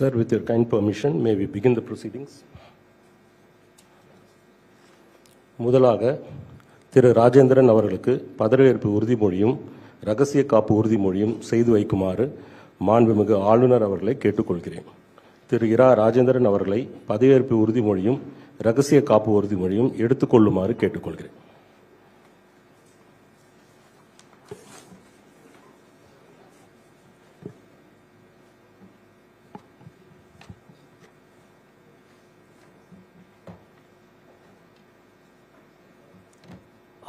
Sir, with your kind permission, may we begin the proceedings? முதலாக திரு ராஜேந்திரன் அவர்களுக்கு பதவியேற்பு உறுதிமொழியும் ரகசிய காப்பு உறுதிமொழியும் செய்து வைக்குமாறு மாண்புமிகு ஆளுநர் அவர்களை கேட்டுக்கொள்கிறேன் திரு இரா ராஜேந்திரன் அவர்களை பதவியேற்பு உறுதிமொழியும் ரகசிய காப்பு உறுதிமொழியும் எடுத்துக்கொள்ளுமாறு கேட்டுக்கொள்கிறேன்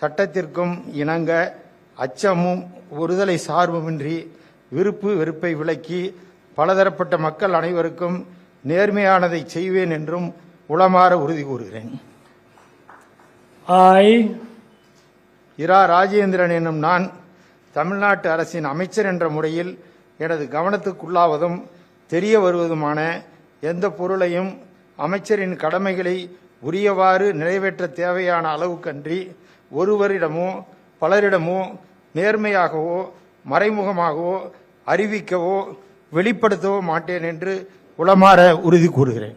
சட்டத்திற்கும் இணங்க அச்சமும் ஒருதலை சார்புமின்றி விருப்பு வெறுப்பை விலக்கி பலதரப்பட்ட மக்கள் அனைவருக்கும் நேர்மையானதை செய்வேன் என்றும் உளமாற உறுதி கூறுகிறேன். I, இரா ராஜேந்திரன் என்னும் நான் தமிழ்நாட்டு அரசின் அமைச்சர் என்ற முறையில் எனது கவனத்துக்குள்ளாவதும் தெரிய வருவதுமான எந்த பொருளையும் அமைச்சரின் கடமைகளை உரியவாறு நிறைவேற்ற தேவையான அளவுக்கன்றி ஒருவரிடமோ பலரிடமோ நேர்மையாகவோ மறைமுகமாகவோ அறிவிக்கவோ வெளிப்படுத்தவோ மாட்டேன் என்று உளமாற உறுதி கூறுகிறேன்.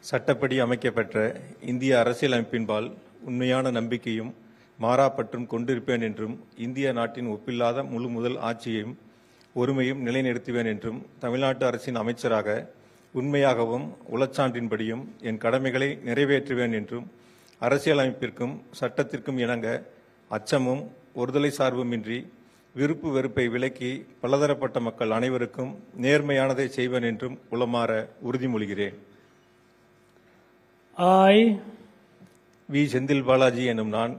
சட்டப்படி அமைக்கப்பெற்ற இந்திய அரசியலமைப்பின்பால் உண்மையான நம்பிக்கையும் மாறாப்பற்றும் கொண்டிருப்பேன் என்றும் இந்திய நாட்டின் ஒப்பில்லாத முழு முதல் ஆட்சியையும் ஒருமையும் நிலைநிறுத்துவேன் என்றும் தமிழ்நாட்டு அரசின் அமைச்சராக உண்மையாகவும் உளச்சான்றின்படியும் என் கடமைகளை நிறைவேற்றுவேன் என்றும் அரசியலமைப்பிற்கும் சட்டத்திற்கும் இணங்க அச்சமும் ஒருதலை சார்புமின்றி விருப்பு வெறுப்பை விலக்கி பலதரப்பட்ட மக்கள் அனைவருக்கும் நேர்மையானதை செய்வேன் என்றும் உளமாற உறுதிமொழிகிறேன். ஆய் வி செந்தில் பாலாஜி எனும் நான்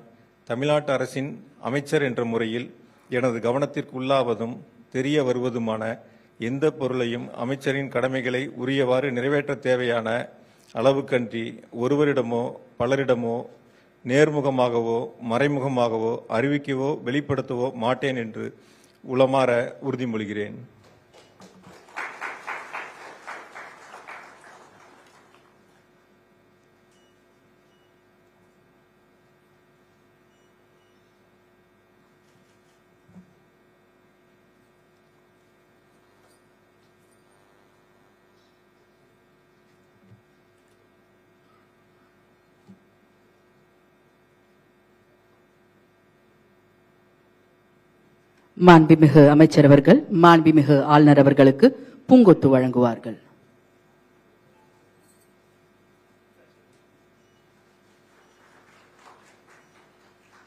தமிழ்நாட்டு அரசின் அமைச்சர் என்ற முறையில் எனது கவனத்திற்கு உள்ளாவதும் தெரிய வருவதுமான எந்த பொருளையும் அமைச்சரின் கடமைகளை உரியவாறு நிறைவேற்ற தேவையான அளவுக்கன்றி ஒருவரிடமோ பலரிடமோ நேர்முகமாகவோ மறைமுகமாகவோ அறிவிக்கவோ வெளிப்படுத்தவோ மாட்டேன் என்று உளமாற உறுதிமொழிகிறேன். மாண்புமிகு அமைச்சர் அவர்கள் மாண்புமிகு ஆளுநர் அவர்களுக்கு பூங்கொத்து வழங்குவார்கள்.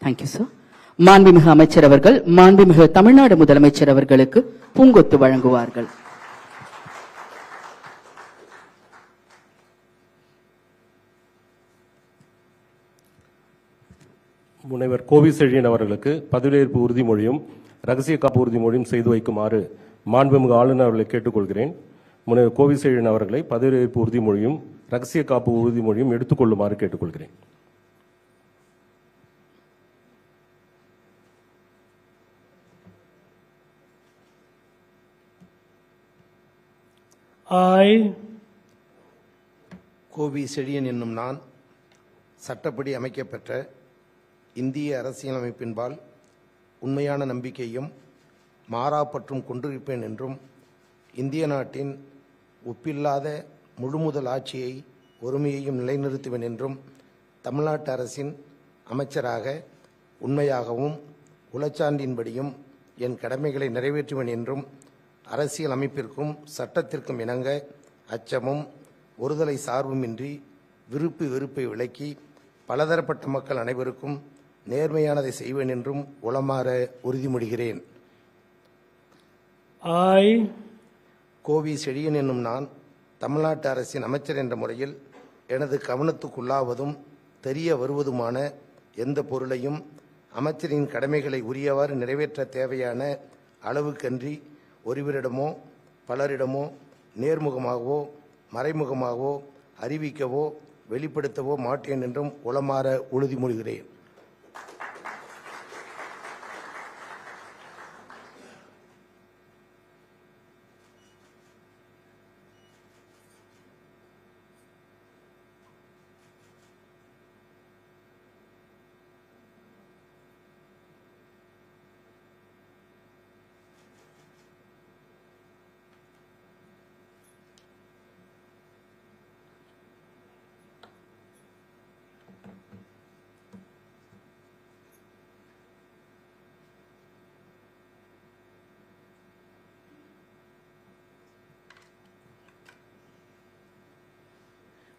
தேங்க்யூ சார் மாண்புமிகு அமைச்சர் அவர்கள் மாண்புமிகு தமிழ்நாடு முதலமைச்சர் அவர்களுக்கு பூங்கொத்து வழங்குவார்கள். முனைவர் கோவிசெழியன் அவர்களுக்கு பதவியேற்பு உறுதிமொழியும் ரகசிய காப்பு உறுதிமொழியும் செய்து வைக்குமாறு மாண்புமிகு ஆளுநர் அவர்களை கேட்டுக்கொள்கிறேன். முனைவர் கோவி செழியன் அவர்களை பதவியேற்பு உறுதிமொழியும் ரகசிய காப்பு உறுதிமொழியும் எடுத்துக்கொள்ளுமாறு கேட்டுக்கொள்கிறேன். I, கோவி செழியன் என்னும் நான் சட்டப்படி அமைக்கப்பெற்ற இந்திய அரசியலமைப்பின்பால் உண்மையான நம்பிக்கையும் மாறாப்பற்றும் கொண்டிருப்பேன் என்றும் இந்திய நாட்டின் ஒப்பில்லாத முழுமுதல் ஆட்சியை ஒருமையையும் நிலைநிறுத்துவேன் என்றும் தமிழ்நாட்டு அரசின் அமைச்சராக உண்மையாகவும் உளச்சான்றின்படியும் என் கடமைகளை நிறைவேற்றுவேன் என்றும் அரசியல் அமைப்பிற்கும் சட்டத்திற்கும் இணங்க அச்சமும் ஒருதலை சார்புமின்றி விருப்பு வெறுப்பை விலக்கி பலதரப்பட்ட மக்கள் அனைவருக்கும் நேர்மையானதை செய்வேன் என்றும் உளமாற உறுதிமொழிகிறேன். I, கோவி செழியன் என்னும் நான் தமிழ்நாட்டு அரசின் அமைச்சர் என்ற முறையில் எனது கவனத்துக்குள்ளாவதும் தெரிய வருவதுமான எந்த பொருளையும் அமைச்சரின் கடமைகளை உரியவாறு நிறைவேற்ற தேவையான அளவுக்கன்றி ஒருவரிடமோ பலரிடமோ நேர்முகமாகவோ மறைமுகமாகவோ அறிவிக்கவோ வெளிப்படுத்தவோ மாட்டேன் என்றும் உளமாற உறுதிமொழிகிறேன்.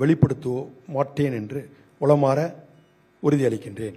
வெளிப்படுத்தவோ மாட்டேன் என்று உளமாற உறுதியளிக்கின்றேன்.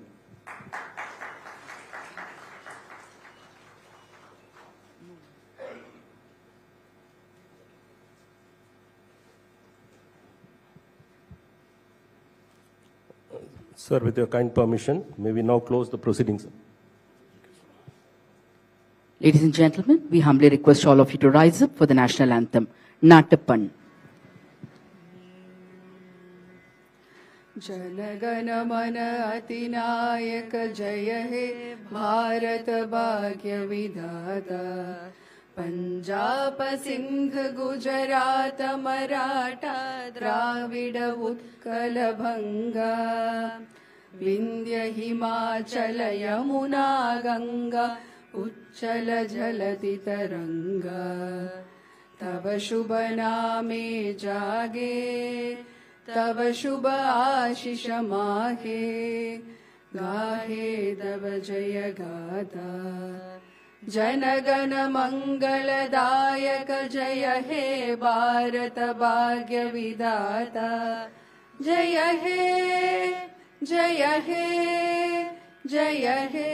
Sir, with your kind permission, may we now close the proceedings? Ladies and gentlemen, we humbly request all of you to rise up for the national anthem, Natappan. जनगण मन अतिनायक जय हे भारत भाग्य विधाता पञ्जाब सिन्ध गुजरात मराठा द्राविड उत्कल विन्ध्य हिमाचल गङ्गा उच्चल जलति तरङ्गा तव शुभ नामे जागे तव शुभ आशिष माहे गाहे तव जय गाथा। जनगण मङ्गलदायक जय हे भारत भाग्य विधाता जय हे जय हे जय हे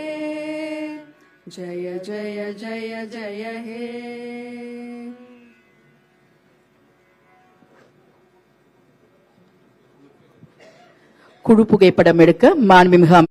जय जय जय जय हे குழு புகைப்படம் எடுக்க மாண்புமிகு